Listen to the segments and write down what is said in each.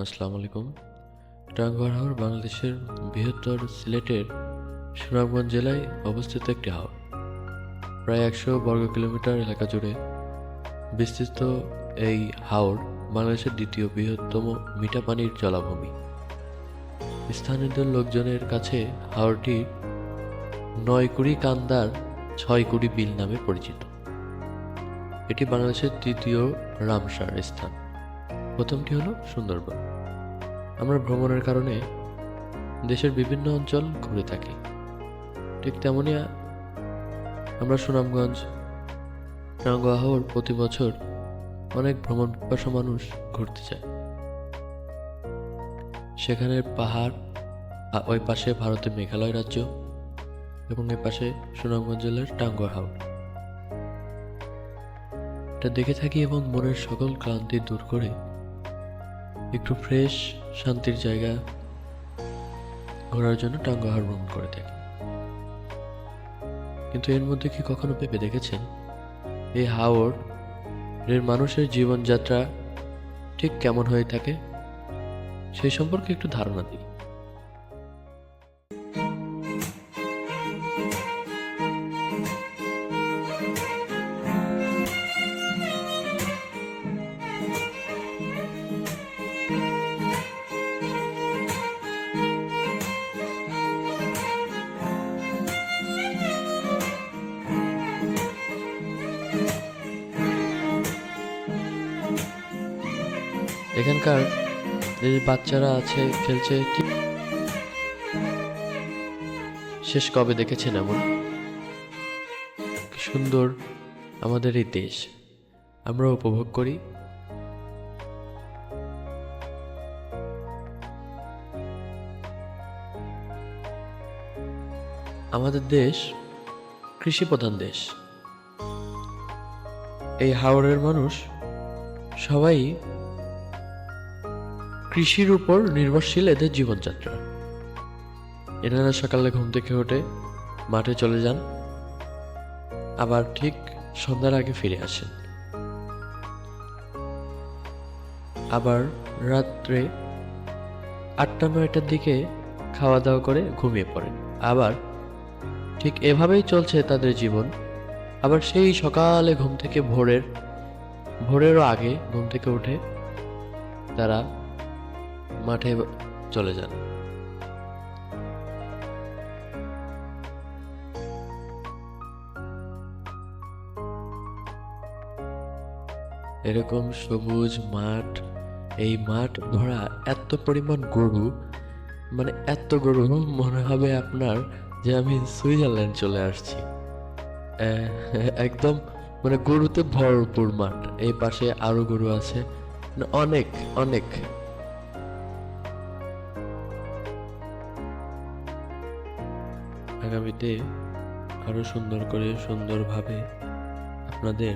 আসসালামু আলাইকুম। টাঙ্গুয়ার হাওর বাংলাদেশের বৃহত্তর সিলেটের সুনামগঞ্জ জেলায় অবস্থিত একটি হাওর। প্রায় একশো বর্গ কিলোমিটার এলাকা জুড়ে বিস্তৃত এই হাওর বাংলাদেশের দ্বিতীয় বৃহত্তম মিঠা পানির জলাভূমি। স্থানীয় লোকজনের কাছে হাওরটি নয় কুড়ি কান্দার ছয় কুড়ি বিল নামে পরিচিত। এটি বাংলাদেশের তৃতীয় রামসার স্থান। প্রথমটি হলো সুন্দরবন। আমরা ভ্রমণের কারণে দেশের বিভিন্ন অঞ্চল ঘুরে থাকি। ঠিক তেমনই আমরা সুনামগঞ্জ টাঙ্গুয়াহর প্রতি বছর অনেক ভ্রমণ পিপাসু মানুষ ঘুরতে যায়। সেখানের পাহাড় ওই পাশে ভারতের মেঘালয় রাজ্য এবং এ পাশে সুনামগঞ্জ জেলার টাঙ্গুয়া হাওর এটা দেখে থাকি এবং মনের সকল ক্লান্তি দূর করে একটু ফ্রেশ শান্তির জায়গা ঘোরার জন্য টাঙ্গহার ভ্রমণ করে থাকি কিন্তু এর মধ্যে কি কখনো ভেবে দেখেছেন? এই হাওর এর মানুষের জীবনযাত্রা ঠিক কেমন হয়ে থাকে? সেই সম্পর্কে একটু ধারণা দিই এখানকার এই বাচ্চারা আছে, খেলছে ঠিক শেষ কবে দেখেছেন এমন? সুন্দর আমাদের এই দেশ। আমরা উপভোগ করি। আমাদের দেশ কৃষি প্রধান দেশ। এই হাওড়ের মানুষ সবাই কৃষির উপর নির্ভরশীল এদের জীবনযাত্রা। এনারা সকালে ঘুম থেকে উঠে মাঠে চলে যান। আবার ঠিক সন্ধ্যার আগে ফিরে আসেন। আবার রাত্রে আটটা নয়টার দিকে খাওয়া দাওয়া করে ঘুমিয়ে পড়েন। আবার ঠিক এভাবেই চলছে তাদের জীবন। আবার সেই সকালে ঘুম থেকে ভোরের, ভোরেরও আগে ঘুম থেকে উঠে তারা মাঠে চলে যান। এরকম সবুজ মাঠ, এই মাঠ ভরা এত পরিমাণ গরু মানে এত গরু মনে হবে আপনার যে আমি সুইজারল্যান্ড চলে আসছি। একদম মানে গরুতে ভরপুর মাঠ, এই পাশে আরও গরু আছে, অনেক অনেক। আগামীতে আরও সুন্দর করে সুন্দরভাবে আপনাদের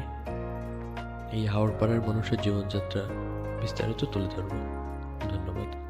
এই হাওড়পাড়ার মানুষের জীবনযাত্রা বিস্তারিত তুলে ধরব। ধন্যবাদ।